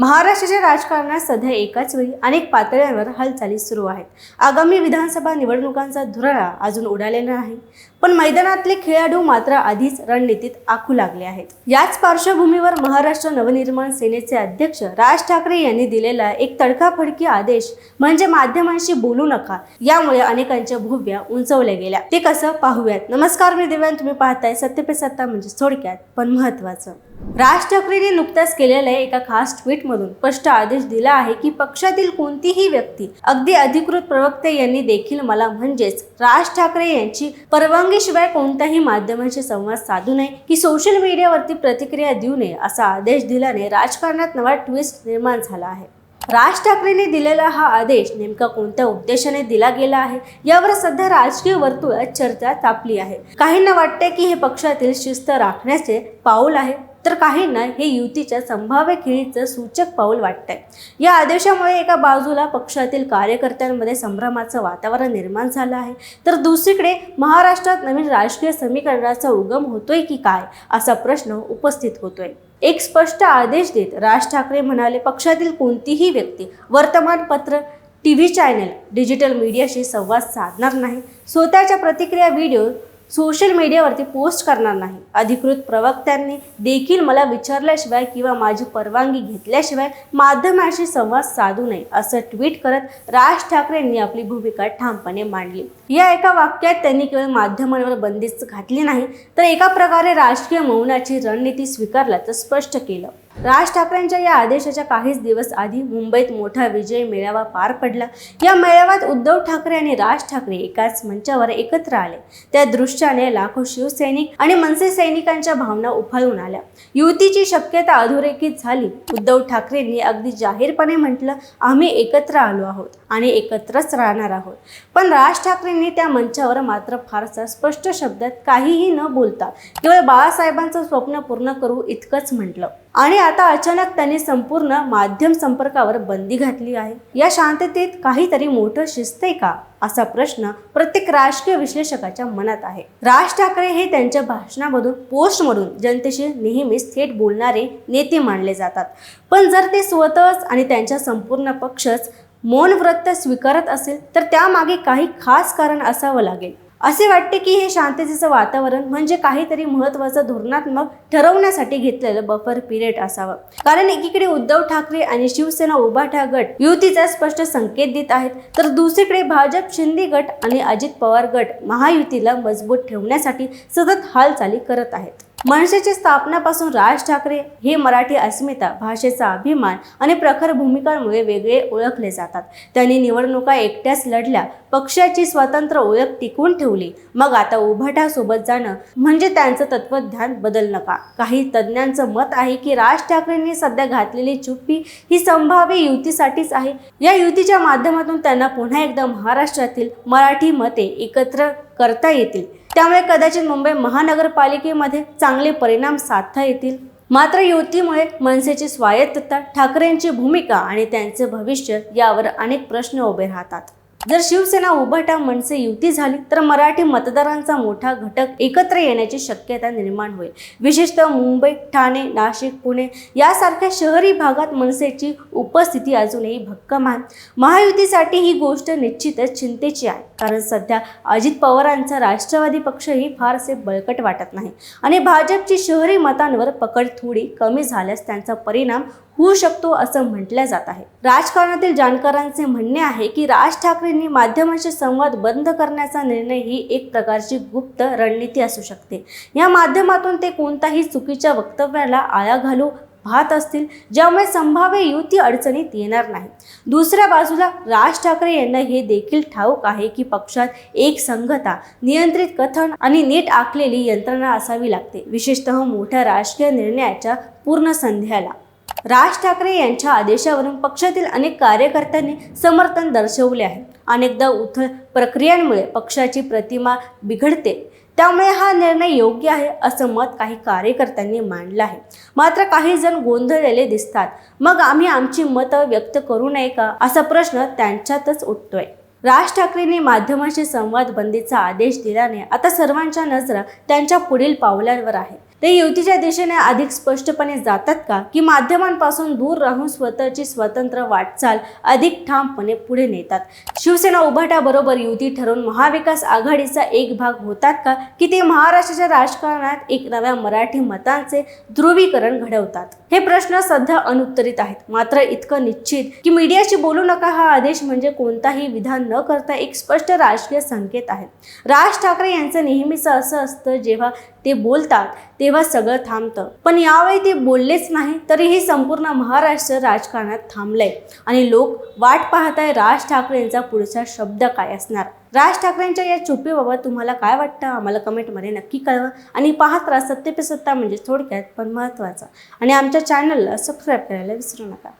महाराष्ट्राच्या राजकारणात सध्या एकाच वेळी अनेक पातळ्यांवर हालचाली सुरू आहेत. आगामी विधानसभा निवडणुकांचा धुराळा अजून उडालेला नाही पण मैदानातले खेळाडू मात्र आधीच रणनीतीत आखू लागले आहेत. याच पार्श्वभूमीवर महाराष्ट्र नवनिर्माण सेनेचे अध्यक्ष राज ठाकरे यांनी दिलेला एक तडकाफडकी आदेश म्हणजे माध्यमांशी बोलू नका यामुळे अनेकांच्या भूव्या उंचवल्या गेल्या. ते कसं पाहूयात. नमस्कार मी दिव्यान. तुम्ही पाहताय सत्य पे सत्ता म्हणजे थोडक्यात पण महत्वाचं राज ठाकरेंनी नुकत्याच केलेल्या एका खास ट्विटमधून स्पष्ट आदेश दिला आहे की पक्षातील कोणतीही व्यक्ती अगदी अधिकृत प्रवक्ते यांनी देखील मला म्हणजेच राज ठाकरे यांची परवानगीशिवाय कोणत्याही माध्यमांशी संवाद साधू नये की सोशल मीडियावरती प्रतिक्रिया देऊ नये असा आदेश दिल्याने राजकारणात नवा ट्विस्ट निर्माण झाला आहे. राज ठाकरेंनी दिलेला हा आदेश नेमका कोणत्या उद्देशाने दिला गेला आहे यावर सध्या राजकीय वर्तुळात चर्चा तापली आहे. काहींना वाटते की हे पक्षातील शिस्त राखण्याचे पाऊल आहे तर काहींना हे युतीच्या संभाव्य खेळीचं सूचक पाऊल वाटतंय. या आदेशामुळे एका बाजूला पक्षातील कार्यकर्त्यांमध्ये संभ्रमाचं वातावरण निर्माण झालं आहे. तर दुसरीकडे महाराष्ट्रात नवीन राजकीय समीकरणाचा उगम होतोय की काय असा प्रश्न उपस्थित होतोय. एक स्पष्ट आदेश देत राज ठाकरे म्हणाले पक्षातील कोणतीही व्यक्ती वर्तमानपत्र टी व्ही चॅनल डिजिटल मीडियाशी संवाद साधणार नाही. स्वतःच्या प्रतिक्रिया व्हिडिओ सोशल मीडियावरती पोस्ट करणार नाही. अधिकृत प्रवक्त्यांनी देखील मला विचारल्याशिवाय किंवा माझी परवानगी घेतल्याशिवाय माध्यमाशी संवाद साधू नये असं ट्विट करत राज ठाकरेंनी आपली भूमिका ठामपणे मांडली. या एका वाक्यात त्यांनी केवळ माध्यमांवर बंदिस्त घातली नाही तर एका प्रकारे राजकीय मौनाची रणनीती स्वीकारल्याचं स्पष्ट केलं. राज ठाकरेंच्या या आदेशाच्या काहीच दिवस आधी मुंबईत मोठा विजय मेळावा पार पडला. या मेळाव्यात उद्धव ठाकरे आणि राज ठाकरे एकाच मंचावर एकत्र आले. त्या दृश्याने लाखो शिवसैनिक आणि मनसे सैनिकांच्या भावना उफाळून आल्या. युतीची शक्यता अधोरेखित झाली. उद्धव ठाकरेंनी अगदी जाहीरपणे म्हटलं आम्ही एकत्र आलो आहोत आणि एकत्रच राहणार आहोत. पण राज ठाकरेंनी त्या मंचावर मात्र फारसा स्पष्ट शब्दात काहीही न बोलता केवळ बाळासाहेबांचं स्वप्न पूर्ण करू इतकंच म्हटलं. आणि आता अचानक त्यांनी संपूर्ण माध्यम संपर्कावर बंदी घातली आहे. या शांततेत काहीतरी मोठं शिजतंय का? असा प्रश्न प्रत्येक राजकीय विश्लेषकाच्या मनात आहे. राज ठाकरे हे त्यांच्या भाषणामधून पोस्टमधून जनतेशी नेहमीच थेट बोलणारे नेते मानले जातात. पण जर ते स्वतःच आणि त्यांच्या संपूर्ण पक्षच मौन व्रत स्वीकारत असेल तर त्यामागे काही खास कारण असावं लागेल. असे वाटते की हे शांततेचं वातावरण म्हणजे काहीतरी महत्त्वाचं धोरणात्मक ठरवण्यासाठी घेतलेलं बफर पिरियड असावं. कारण एकीकडे उद्धव ठाकरे आणि शिवसेना उभाठा गट युतीचा स्पष्ट संकेत देत आहेत तर दुसरीकडे भाजप शिंदे गट आणि अजित पवार गट महायुतीला मजबूत ठेवण्यासाठी सतत हालचाली करत आहेत. मनसेची स्थापनापासून राज ठाकरे हे मराठी अस्मिता भाषेचा अभिमान आणि प्रखर भूमिकांमुळे वेगळे ओळखले जातात. त्यांनी निवडणुका एकट्याच लढल्या पक्षाची स्वतंत्र ओळख टिकवून ठेवली. मग आता उभाटासोबत जाणं म्हणजे त्यांचं तत्वज्ञान बदल नका. काही तज्ज्ञांचं मत आहे की राज ठाकरेंनी सध्या घातलेली चुप्पी ही संभाव्य युतीसाठीच आहे. या युतीच्या माध्यमातून त्यांना पुन्हा एकदा महाराष्ट्रातील मराठी मते एकत्र करता येतील. त्यामुळे कदाचित मुंबई महानगरपालिकेमध्ये चांगले परिणाम साधता येतील. मात्र युतीमुळे मनसेची स्वायत्तता ठाकरेंची भूमिका आणि त्यांचे भविष्य यावर अनेक प्रश्न उभे राहतात. जर शिवसेना उभाटा मनसे युती झाली तर मराठी मतदारांचा मोठा घटक एकत्र येण्याची शक्यता निर्माण होईल. विशेषतः मुंबई ठाणे नाशिक पुणे यासारख्या शहरी भागात मनसेची उपस्थिती अजूनही भक्कम आहे महायुतीसाठी ही गोष्ट निश्चितच चिंतेची आहे कारण सध्या अजित पवारांचा राष्ट्रवादी पक्षही फारसे बळकट वाटत नाही. आणि भाजपची शहरी मतांवर पकड थोडी कमी झाल्यास त्यांचा परिणाम होऊ शकतो असं म्हटलं जात आहे. राजकारणातील जाणकारांचे म्हणणे आहे की राज ठाकरेंनी माध्यमांशी संवाद बंद करण्याचा निर्णय ही एक प्रकारची गुप्त रणनीती असू शकते. या माध्यमातून ते कोणताही चुकीच्या वक्तव्याला आळा घालू पाहत असतील ज्यामुळे संभाव्य युती अडचणीत येणार नाही. दुसऱ्या बाजूला राज ठाकरे यांना हे देखील ठाऊक आहे की पक्षात एक संघता नियंत्रित कथन आणि नीट आखलेली यंत्रणा असावी लागते विशेषतः मोठ्या राजकीय निर्णयाच्या पूर्ण संध्याला राज ठाकरे यांच्या आदेशावरून पक्षातील अनेक कार्यकर्त्यांनी समर्थन दर्शवले आहे. अनेकदा उथळ प्रक्रियांमुळे पक्षाची प्रतिमा बिघडते. त्यामुळे हा निर्णय योग्य आहे असं मत काही कार्यकर्त्यांनी मांडलं आहे. मात्र काही जण गोंधळलेले दिसतात. मग आम्ही आमची मतं व्यक्त करू नये का? असा प्रश्न त्यांच्यातच उठतोय. राज ठाकरेंनी माध्यमांशी संवाद बंदीचा आदेश दिल्याने आता सर्वांच्या नजरा त्यांच्या पुढील पावलांवर आहे. ते युतीच्या दिशेने अधिक स्पष्टपणे जातात का? की माध्यमांपासून दूर राहून स्वतःची स्वतंत्र वाटचाल अधिक ठामपणे पुढे नेतात? शिवसेना उभाटाबरोबर युती ठरवून महाविकास आघाडीचा एक भाग होतात का? की ते महाराष्ट्राच्या राजकारणात एक नव्या मराठी मतांचे ध्रुवीकरण घडवतात? हे प्रश्न सध्या अनुत्तरित आहेत. मात्र इतकं निश्चित की मीडियाशी बोलू नका हा आदेश म्हणजे कोणताही विधान न करता एक स्पष्ट राजकीय संकेत आहे. राज ठाकरे यांचं नेहमीच असं असतं जेव्हा ते बोलतात तेव्हा सगळं थांबतं. पण यावेळी ते बोललेच नाही तरीही संपूर्ण महाराष्ट्र राजकारणात थांबलंय. आणि लोक वाट पाहताय राज ठाकरे यांचा पुढचा शब्द काय असणार? राज ठाकरेंच्या या चुप्पीबाबत तुम्हाला काय वाटतं? आम्हाला कमेंटमध्ये नक्की कळवा. आणि पाहत राहा सत्य पे सत्ता म्हणजे थोडक्यात पण महत्त्वाचा. आणि आमच्या चॅनलला सबस्क्राईब करायला विसरू नका.